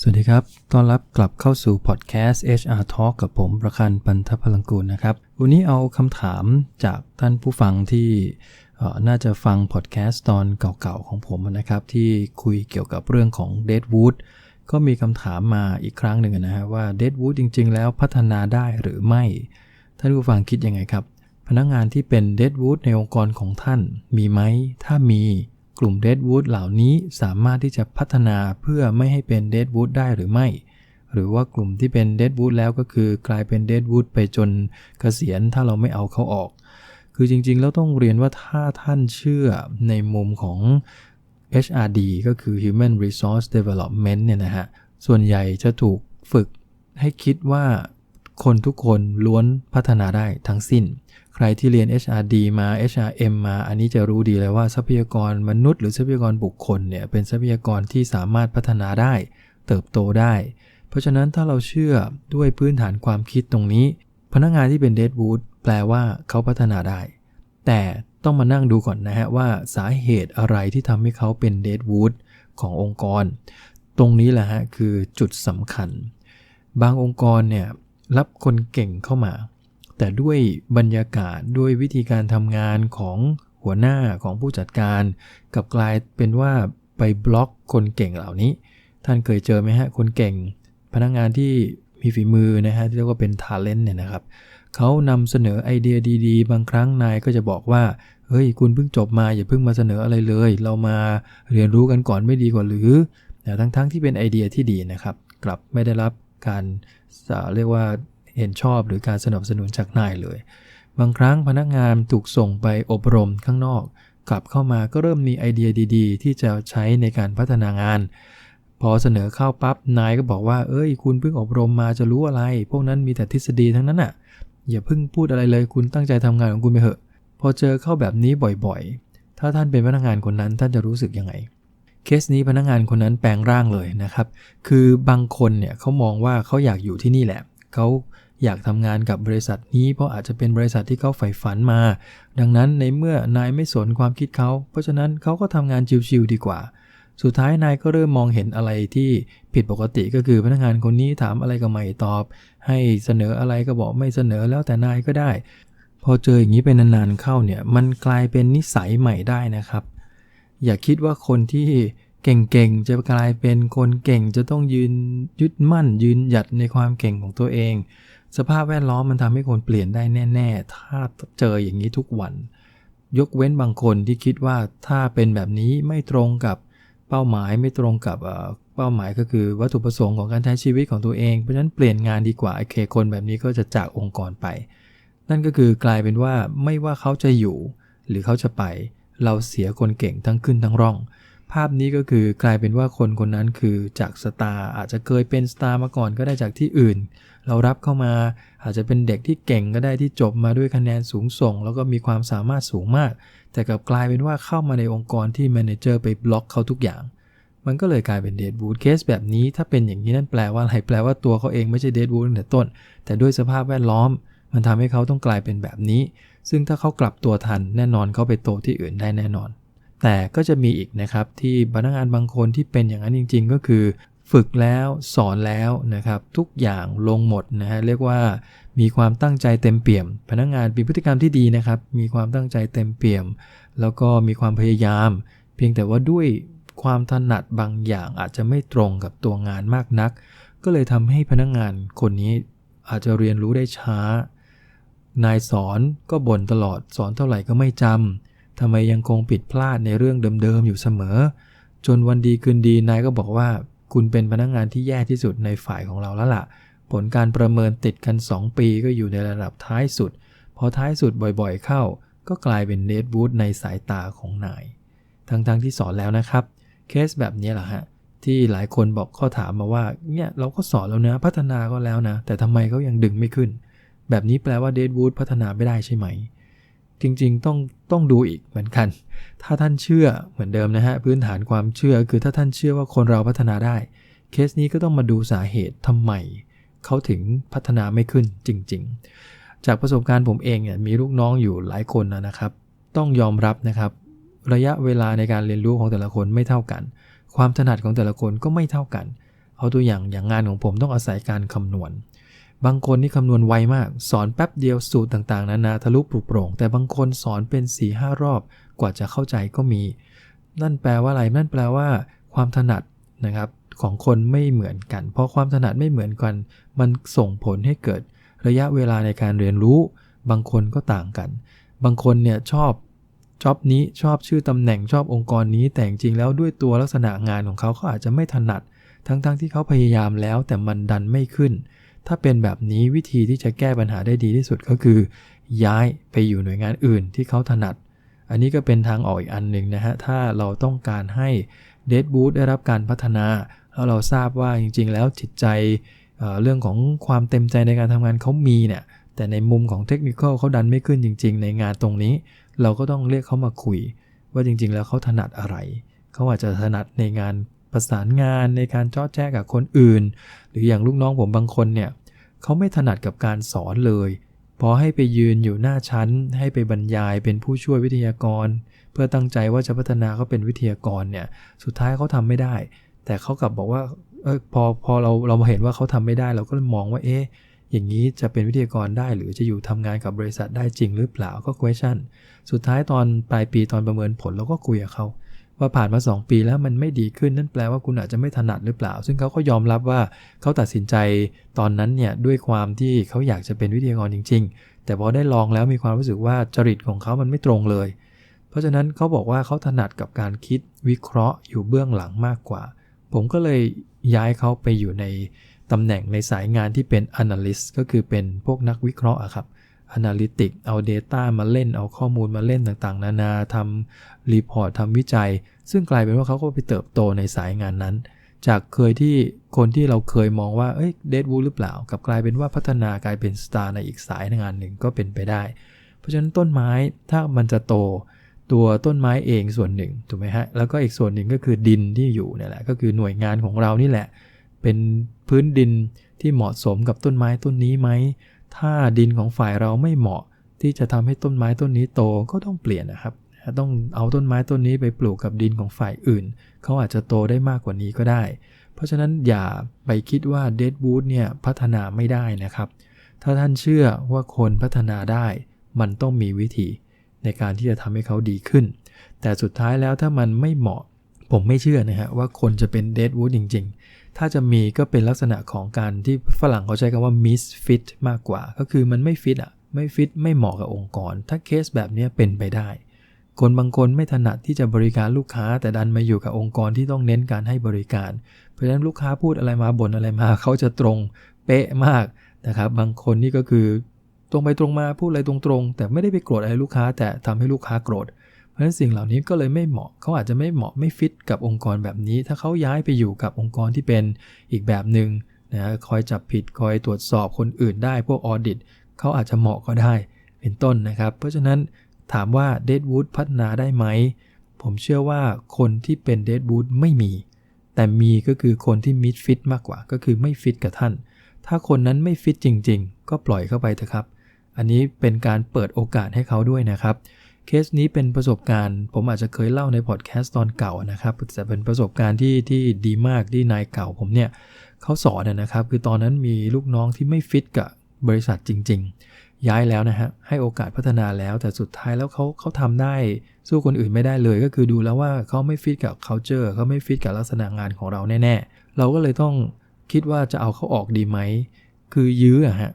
สวัสดีครับ ต้อนรับกลับเข้าสู่พอดแคสต์ HR Talk กับผมประคันปันทพลังกูลนะครับ วันนี้เอาคำถามจากท่านผู้ฟังที่น่าจะฟังพอดแคสต์ตอนเก่าๆของผมนะครับ ที่คุยเกี่ยวกับเรื่องของ Deadwood ก็มีคำถามมาอีกครั้งหนึ่งนะฮะว่า Deadwood จริง ๆ แล้วพัฒนาได้หรือไม่ ท่านผู้ฟังคิดยังไงครับ พนักงานที่เป็น Deadwood ในองค์กรของท่านมีไหม ถ้ามี กลุ่ม Deadwood เหล่านี้สามารถที่จะพัฒนาเพื่อไม่ให้เป็น Deadwood ได้หรือไม่ หรือว่ากลุ่มที่เป็น Deadwood แล้วก็คือกลายเป็น Deadwood ไปจนเกษียณถ้าเราไม่เอาเขาออก คือจริงๆ แล้วต้องเรียนว่าถ้าท่านเชื่อในมุมของ HRD ก็คือ Human Resource Development เนี่ยนะฮะ ส่วนใหญ่จะถูกฝึกให้คิดว่าคนทุกคนล้วนพัฒนาได้ทั้งสิ้น ใครที่เรียน HRD มา HRM มา อันนี้จะรู้ดีเลยว่าทรัพยากรมนุษย์หรือทรัพยากรบุคคลเนี่ยเป็นทรัพยากรที่สามารถพัฒนาได้ เติบโตได้ เพราะฉะนั้นถ้าเราเชื่อด้วยพื้นฐานความคิดตรงนี้ พนักงานที่เป็นเดดวูดแปลว่าเขาพัฒนาได้ แต่ต้องมานั่งดูก่อนนะฮะว่าสาเหตุอะไรที่ทำให้เขาเป็นเดดวูดขององค์กร ตรงนี้แหละฮะคือจุดสำคัญ บางองค์กรเนี่ยรับคนเก่งเข้ามา แต่ด้วยบรรยากาศด้วยวิธีการทำงานของหัวหน้าของผู้จัดการ กับกลายเป็นว่าไปบล็อกคนเก่งเหล่านี้ ท่านเคยเจอไหมฮะคนเก่ง พนักงานที่มีฝีมือนะฮะที่เรียกว่าเป็นทาเลนต์เนี่ยนะครับเขานำเสนอไอเดียดีๆ บางครั้งนายก็จะบอกว่าเฮ้ยคุณเพิ่งจบมาอย่าเพิ่งมาเสนออะไรเลย เรามาเรียนรู้กันก่อนไม่ดีกว่าหรือแต่ทั้งๆที่เป็นไอเดียที่ดีนะครับ กลับไม่ได้รับการเรียกว่า เห็นชอบหรือการสนับสนุนจากนายเลย บางครั้งพนักงานถูกส่งไปอบรมข้างนอก กลับเข้ามาก็เริ่มมีไอเดียดี ๆ ที่จะใช้ในการพัฒนางาน พอเสนอเข้าปับ๊บนายก็บอกว่า เอ้ย คุณเพิ่งอบรมมาจะรู้อะไร พวกนั้นมีแต่ทฤษฎีทั้งนั้นอะ อย่าเพิ่งพูดอะไรเลยคุณตั้งใจทำงานของคุณไปเถอะ พอเจอเข้าแบบนี้บ่อยๆ ถ้าท่านเป็นพนักงานคนนั้นท่านจะรู้สึกยังไงเคสนี้พนักงานคนนั้นแปลงร่างเลยนะครับ คือบางคนเนี่ยเขามองว่าเขาอยากอยู่ที่นี่แหละ เขา อยากทำงานกับบริษัทนี้ เพราะอาจจะเป็นบริษัทที่เขาใฝ่ฝันมา ดังนั้นในเมื่อนายไม่สนความคิดเขา เพราะฉะนั้นเขาก็ทำงานชิวๆดีกว่า สุดท้ายนายก็เริ่มมองเห็นอะไรที่ผิดปกติก็คือพนักงานคนนี้ถามอะไรก็ไม่ตอบ ให้เสนออะไรก็บอกไม่เสนอแล้วแต่นายก็ได้ พอเจออย่างนี้เป็นนานๆเข้าเนี่ยมันกลายเป็นนิสัยใหม่ได้นะครับ อย่าคิดว่าคนที่เก่งๆ จะกลายเป็นคนเก่งจะต้องยืนยึดมั่นยืนหยัดในความเก่งของตัวเอง สภาพแวดล้อมมันทำให้คนเปลี่ยนได้แน่ ๆ ถ้าเจออย่างนี้ทุกวัน ยกเว้นบางคนที่คิดว่าถ้าเป็นแบบนี้ไม่ตรงกับเป้าหมายไม่ตรงกับเป้าหมายก็คือวัตถุประสงค์ของการใช้ชีวิตของตัวเอง เพราะฉะนั้นเปลี่ยนงานดีกว่าไอเคคนแบบนี้ก็จะจากองค์กรไป นั่นก็คือกลายเป็นว่าไม่ว่าเขาจะอยู่ หรือเขาจะไป เราเสียคนเก่งทั้งขึ้นทั้งร่อง ภาพนี้ก็คือกลายเป็นว่าคนคนนั้นคือจากสตาร์อาจจะเคยเป็นสตาร์มาก่อนก็ได้จากที่อื่น เรารับเข้ามาอาจจะเป็นเด็กที่เก่งก็ได้ที่จบมาด้วยคะแนนสูงส่ง แล้วก็มีความสามารถสูงมาก แต่กลับกลายเป็นว่าเข้ามาในองค์กรที่แมเนเจอร์ไปบล็อกเขาทุกอย่าง มันก็เลยกลายเป็นเดดบูดเคสแบบนี้ถ้าเป็นอย่างนี้นั่นแปลว่าอะไรแปลว่าตัวเขาเองไม่ใช่เดดบูดตั้งแต่ต้น แต่ด้วยสภาพแวดล้อม มันทำให้เขาต้องกลายเป็นแบบนี้ ซึ่งถ้าเขากลับตัวทันแน่นอนเขาไปโตที่อื่นได้แน่นอน แต่ก็จะมีอีกนะครับที่พนักงานบางคนที่เป็นอย่างนั้นจริง ๆ ก็คือ ฝึกแล้วสอนแล้วนะครับ ทุกอย่างลงหมดนะฮะเรียกว่ามีความตั้งใจเต็มเปี่ยม พนักงงานมีพฤติกรรมที่ดีนะครับ มีความตั้งใจเต็มเปี่ยม แล้วก็มีความพยายาม เพียงแต่ว่าด้วยความถนัดบางอย่างอาจจะไม่ตรงกับตัวงานมากนัก ก็เลยทำให้พนักงงานคนนี้อาจจะเรียนรู้ได้ช้า นายสอนก็บ่นตลอดสอนเท่าไหร่ก็ไม่จำ ทำไมยังคงผิดพลาดในเรื่องเดิมๆอยู่เสมอ จนวันดีคืนดีนายก็บอกว่า คุณเป็นพนักงงานที่แย่ที่สุดในฝ่ายของเราแล้วละ่ะ ผลการประเมินติดกัน 2 ปีก็อยู่ในระดับท้ายสุด พอท้ายสุดบ่อยๆเข้า ก็กลายเป็นเดดบูธในสายตาของนาย ทั้งๆทที่สอนแล้วนะครับ เคสแบบนี้แหละฮะที่หลายคนบอกข้อถามมาว่าเนี่ยเราก็สอนแล้วนะพัฒนาก็แล้วนะ แต่ทำไมเขายังดึงไม่ขึ้น แบบนี้แปลว่าเดดบูธพัฒนาไม่ได้ใช่ไหม จริงๆต้องต้องดูอีกเหมือนกัน ถ้าท่านเชื่อเหมือนเดิมนะฮะพื้นฐานความเชื่อคือถ้าท่านเชื่อว่าคนเราพัฒนาได้ เคสนี้ก็ต้องมาดูสาเหตุทำไมเขาถึงพัฒนาไม่ขึ้นจริง ๆ จากประสบการณ์ผมเองเนี่ยมีลูกน้องอยู่หลายคนนะครับ ต้องยอมรับนะครับ ระยะเวลาในการเรียนรู้ของแต่ละคนไม่เท่ากัน ความถนัดของแต่ละคนก็ไม่เท่ากัน เอาตัวอย่างอย่างงานของผมต้องอาศัยการคำนวณ บางคนนี่คำนวณไวมาก สอนแป๊บเดียวสูตรต่างๆ นานาทะลุปลุกโปร่ง แต่บางคนสอนเป็น4ีหรอบกว่าจะเข้าใจก็มี นั่นแปลว่าอะไร นั่นแปลว่า ความถนัดนะครับของคนไม่เหมือนกัน เพราะความถนัดไม่เหมือนกัน มันส่งผลให้เกิดระยะเวลาในการเรียนรู้ บางคนก็ต่างกัน บางคนเนี่ยชอบจ็อบนี้ชอบชื่อตำแหน่งชอบองค์กรนี้ แต่จริงแล้วด้วยตัวลักษณะงานของเขาเขาอาจจะไม่ถนัด ทั้งๆทที่เขาพยายามแล้วแต่มันดันไม่ขึ้น ถ้าเป็นแบบนี้วิธีที่จะแก้ปัญหาได้ดีที่สุดก็คือ ย้ายไปอยู่หน่วยงานอื่นที่เขาถนัด อันนี้ก็เป็นทางออกอีกอันหนึ่งนะฮะ ถ้าเราต้องการให้เดดบูธได้รับการพัฒนาแล้วเราทราบว่าจริง ๆ แล้วจิตใจเเรื่องของความเต็มใจในการทำงานเขามีเนี่ยแต่ในมุมของเทคนิคเขาดันไม่ขึ้นจริง ๆ ในงานตรงนี้ เราก็ต้องเรียกเขามาคุย ว่าจริง ๆ แล้วเขาถนัดอะไร เขาอาจจะถนัดในงาน ประสานงานในการจอดแจ้กับคนอื่น หรืออย่างลูกน้องผมบางคนเนี่ยเขาไม่ถนัดกับการสอนเลย พอให้ไปยืนอยู่หน้าชั้น ให้ไปบรรยายเป็นผู้ช่วยวิทยากร เพื่อตั้งใจว่าจะพัฒนาเขาเป็นวิทยากรเนี่ยสุดท้ายเขาทำไม่ได้ แต่เขากลับบอกว่าเออพอพอเราเราเห็นว่าเขาทำไม่ได้ เราก็มองว่าเอ๊ะอย่างนี้จะเป็นวิทยากรได้หรือจะอยู่ทำงานกับบริษัทได้จริงหรือเปล่าก็ question สุดท้ายตอนปลายปีตอนประเมินผลเราก็คุยกับเขา ว่าผ่านมา 2 ปีแล้วมันไม่ดีขึ้นนั่นแปลว่าคุณอาจจะไม่ถนัดหรือเปล่า ซึ่งเขาก็ยอมรับว่าเขาตัดสินใจตอนนั้นเนี่ยด้วยความที่เขาอยากจะเป็นวิทยากรจริง ๆ แต่พอได้ลองแล้วมีความรู้สึกว่าจริตของเขามันไม่ตรงเลย เพราะฉะนั้นเขาบอกว่าเขาถนัดกับการคิดวิเคราะห์อยู่เบื้องหลังมากกว่า ผมก็เลยย้ายเขาไปอยู่ในตำแหน่งในสายงานที่เป็น analyst ก็คือเป็นพวกนักวิเคราะห์ครับ Analytic เอา Data มาเล่นเอาข้อมูลมาเล่นต่างๆ นานาทำรีพอร์ตทำวิจัย ซึ่งกลายเป็นว่าเขาก็ไปเติบโตในสายงานนั้น จากเคยที่คนที่เราเคยมองว่าเอ้ยเดดวูหรือเปล่า กับกลายเป็นว่าพัฒนากลายเป็นสตาร์ในอีกสายงานหนึ่งก็เป็นไปได้ เพราะฉะนั้นต้นไม้ถ้ามันจะโตตัวต้นไม้เองส่วนหนึ่งถูกไหมฮะแล้วก็อีกส่วนหนึ่งก็คือดินที่อยู่เนี่ยแหละก็คือหน่วยงานของเรานี่แหละ เป็นพื้นดินที่เหมาะสมกับต้นไม้ต้นนี้ไหม ถ้าดินของฝ่ายเราไม่เหมาะที่จะทำให้ต้นไม้ต้นนี้โตก็ต้องเปลี่ยนนะครับ ต้องเอาต้นไม้ต้นนี้ไปปลูกกับดินของฝ่ายอื่น เขาอาจจะโตได้มากกว่านี้ก็ได้ เพราะฉะนั้นอย่าไปคิดว่าเดดบูธเนี่ยพัฒนาไม่ได้นะครับ ถ้าท่านเชื่อว่าคนพัฒนาได้ มันต้องมีวิธี ในการที่จะทำให้เขาดีขึ้น แต่สุดท้ายแล้วถ้ามันไม่เหมาะ ผมไม่เชื่อนะฮะว่าคนจะเป็นเดดวูดจริง ถ้าจะมีก็เป็นลักษณะของการที่ฝรั่งเขาใช้คำว่า misfit มากกว่า ก็คือมันไม่ฟิตอะ ไม่ฟิตไม่เหมาะกับองค์กร ถ้าเคสแบบนี้เป็นไปได้ คนบางคนไม่ถนัดที่จะบริการลูกค้า แต่ดันมาอยู่กับองค์กรที่ต้องเน้นการให้บริการ เพราะฉะนั้นลูกค้าพูดอะไรมาบ่นอะไรมาเขาจะตรงเป๊ะมากนะครับ บางคนนี่ก็คือตรงไปตรงมาพูดอะไรตรงๆ แต่ไม่ได้ไปโกรธอะไรลูกค้า แต่ทำให้ลูกค้าโกรธ เพราะฉะนั้นสิ่งเหล่านี้ก็เลยไม่เหมาะเขาอาจจะไม่เหมาะไม่ฟิตกับองค์กรแบบนี้ ถ้าเขาย้ายไปอยู่กับองค์กรที่เป็นอีกแบบหนึง่งนะคอยจับผิดคอยตรวจสอบคนอื่นได้พวกออดิตเขาอาจจะเหมาะก็ได้เป็นต้นนะครับ เพราะฉะนั้นถามว่าเดดวูดพัฒนาได้ไหม ผมเชื่อว่าคนที่เป็นเดดวูดไม่มี แต่มีก็คือคนที่มิดฟิตมากกว่า ก็คือไม่ฟิตกับท่าน ถ้าคนนั้นไม่ฟิตจริง ๆ ก็ปล่อยเข้าไปเถอะครับ อันนี้เป็นการเปิดโอกาสให้เขาด้วยนะครับ เคสนี้เป็นประสบการณ์ ผมอาจจะเคยเล่าในพอดแคสต์ตอนเก่านะครับ แต่เป็นประสบการณ์ที่ที่ดีมากที่นายเก่าผมเนี่ยเขาสอนนะครับ คือตอนนั้นมีลูกน้องที่ไม่ฟิตกับบริษัทจริง ๆ ย้ายแล้วนะฮะให้โอกาสพัฒนาแล้ว แต่สุดท้ายแล้วเขาเขาทำได้สู้คนอื่นไม่ได้เลย ก็คือดูแล้วว่าเขาไม่ฟิตกับ culture เขาไม่ฟิตกับลักษณะงานของเราแน่ ๆ เราก็เลยต้องคิดว่าจะเอาเขาออกดีไหมคือยื้ออะฮะ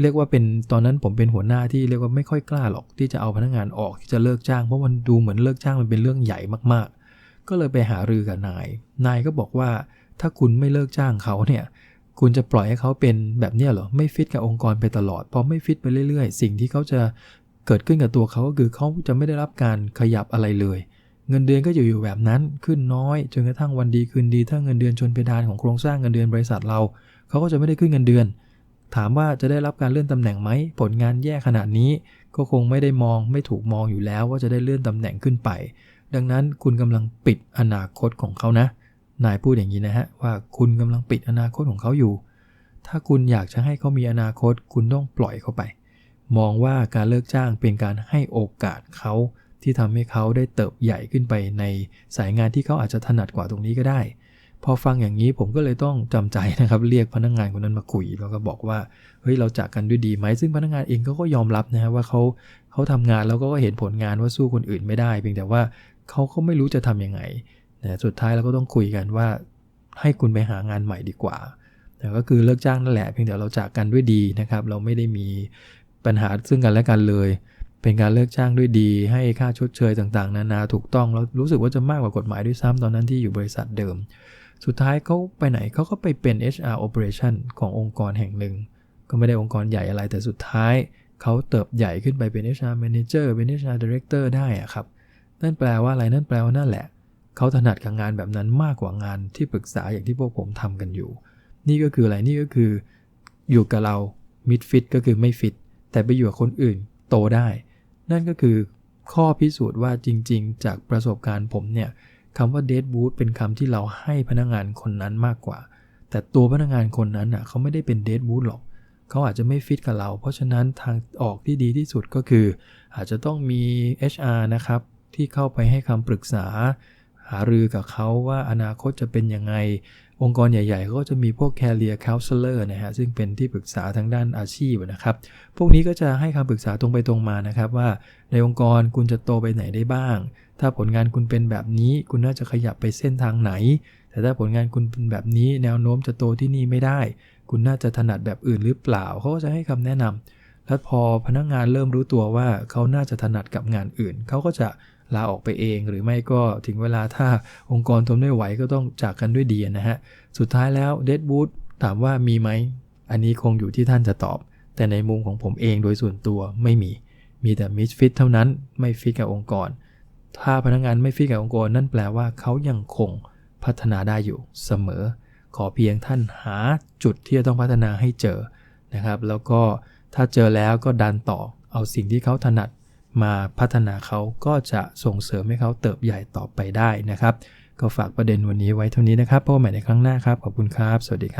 เรียกว่าเป็นตอนนั้นผมเป็นหัวหน้าที่เรียกว่าไม่ค่อยกล้าหรอกที่จะเอาพนักงานออกที่จะเลิกจ้างเพราะมันดูเหมือนเลิกจ้างมันเป็นเรื่องใหญ่มากๆ ก็เลยไปหารือกับนาย นายก็บอกว่าถ้าคุณไม่เลิกจ้างเขาเนี่ยคุณจะปล่อยให้เขาเป็นแบบนี้เหรอไม่ฟิตกับองค์กรไปตลอดพอไม่ฟิตไปเรื่อยๆ สิ่งที่เขาจะเกิดขึ้นกับตัวเขาก็คือเขาจะไม่ได้รับการขยับอะไรเลย เงินเดือนก็อยู่อยู่แบบนั้นขึ้นน้อยจนกระทั่งวันดีคืนดี ถ้าเงินเดือนชนเพดานของโครงสร้างเงินเดือนบริษัทเราเขาก็จะไม่ได้ขึ้นเงินเดือน ถามว่าจะได้รับการเลื่อนตำแหน่งไหม ผลงานแย่ขนาดนี้ ก็คงไม่ได้มองไม่ถูกมองอยู่แล้วว่าจะได้เลื่อนตำแหน่งขึ้นไป ดังนั้นคุณกำลังปิดอนาคตของเขานะ นายพูดอย่างนี้นะฮะว่าคุณกำลังปิดอนาคตของเขาอยู่ ถ้าคุณอยากจะให้เขามีอนาคต คุณต้องปล่อยเขาไป มองว่าการเลิกจ้างเป็นการให้โอกาสเขาที่ทำให้เขาได้เติบใหญ่ขึ้นไปในสายงานที่เขาอาจจะถนัดกว่าตรงนี้ก็ได้ พอฟังอย่างนี้ผมก็เลยต้องจำใจนะครับ เรียกพนักงานคนนั้นมาคุย แล้วก็บอกว่าเฮ้ยเราจากกันด้วยดีไหมซึ่งพนักงานเองเขาก็ยอมรับนะฮะว่าเขาเขาทำงานแล้วก็เห็นผลงานว่าสู้คนอื่นไม่ได้ เพียงแต่ว่าเขาก็ไม่รู้จะทํำยังไงนะสุดท้ายเราก็ต้องคุยกันว่าให้คุณไปหางานใหม่ดีกว่าแต่ก็คือเลิกจ้างนั่นแหละเพียงแต่เราจากกันด้วยดีนะครับ เราไม่ได้มีปัญหาซึ่งกันและกันเลย เป็นการเลิกจ้างด้วยดี ให้ค่าชดเชยต่างๆ นานาถูกต้องแล้วรู้สึกว่าจะมากกว่ากฎหมายด้วยซ้ำตอนนั้นที่อยู่บริษัทเดิม สุดท้ายเขาไปไหนเขาก็ไปเป็น HR operation ขององค์กรแห่งหนึ่ง ก็ไม่ได้องค์กรใหญ่อะไรแต่สุดท้ายเขาเติบใหญ่ขึ้นไปเป็น HR manager เป็น HR director ได้อะครับ นั่นแปลว่าอะไรนั่นแปลว่านั่นแหละ เขาถนัดกับงานแบบนั้นมากกว่างานที่ปรึกษาอย่างที่พวกผมทำกันอยู่ นี่ก็คืออะไรนี่ก็คือ อยู่กับเรา mid fit ก็คือไม่ฟิตแต่ไปอยู่กับคนอื่นโตได้ นั่นก็คือข้อพิสูจน์ว่าจริง ๆ จากประสบการณ์ผมเนี่ย คำว่า dead wood เป็นคำที่เราให้พนักงานคนนั้นมากกว่า แต่ตัวพนักงานคนนั้นอะเขาไม่ได้เป็น dead wood หรอก เขาอาจจะไม่ฟิตกับเรา เพราะฉะนั้นทางออกที่ดีที่สุดก็คือ อาจจะต้องมี HR นะครับที่เข้าไปให้คำปรึกษา หารือกับเขาว่าอนาคตจะเป็นยังไง องค์กรใหญ่ๆก็จะมีพวก career counselor นะฮะซึ่งเป็นที่ปรึกษาทางด้านอาชีพนะครับ พวกนี้ก็จะให้คำปรึกษาตรงไปตรงมานะครับว่าในองค์กรคุณจะโตไปไหนได้บ้าง ถ้าผลงานคุณเป็นแบบนี้ คุณน่าจะขยับไปเส้นทางไหน แต่ถ้าผลงานคุณเป็นแบบนี้แนวโน้มจะโตที่นี่ไม่ได้ คุณน่าจะถนัดแบบอื่นหรือเปล่าเขาก็จะให้คำแนะนำแล้วพอพนักงานเริ่มรู้ตัวว่าเขาน่าจะถนัดกับงานอื่นเขาก็จะ ลาออกไปเอง หรือไม่ก็ถึงเวลาถ้าองค์กรทนไม่ไหวก็ต้องจากกันด้วยดีนะฮะ สุดท้ายแล้วเดดบูธถามว่ามีไหม อันนี้คงอยู่ที่ท่านจะตอบ แต่ในมุมของผมเองโดยส่วนตัวไม่มี มีแต่มิสฟิตเท่านั้นไม่ฟิตกับองค์กร ถ้าพนักงานไม่ฟิตกับองค์กรนั่นแปลว่าเขายังคงพัฒนาได้อยู่เสมอ ขอเพียงท่านหาจุดที่จะต้องพัฒนาให้เจอนะครับ แล้วก็ถ้าเจอแล้วก็ดันต่อเอาสิ่งที่เขาถนัด มาพัฒนาเขาก็จะส่งเสริมให้เขาเติบใหญ่ต่อไปได้นะครับ ก็ฝากประเด็นวันนี้ไว้เท่านี้นะครับพบกันใหม่ในครั้งหน้าครับ ขอบคุณครับ สวัสดีครับ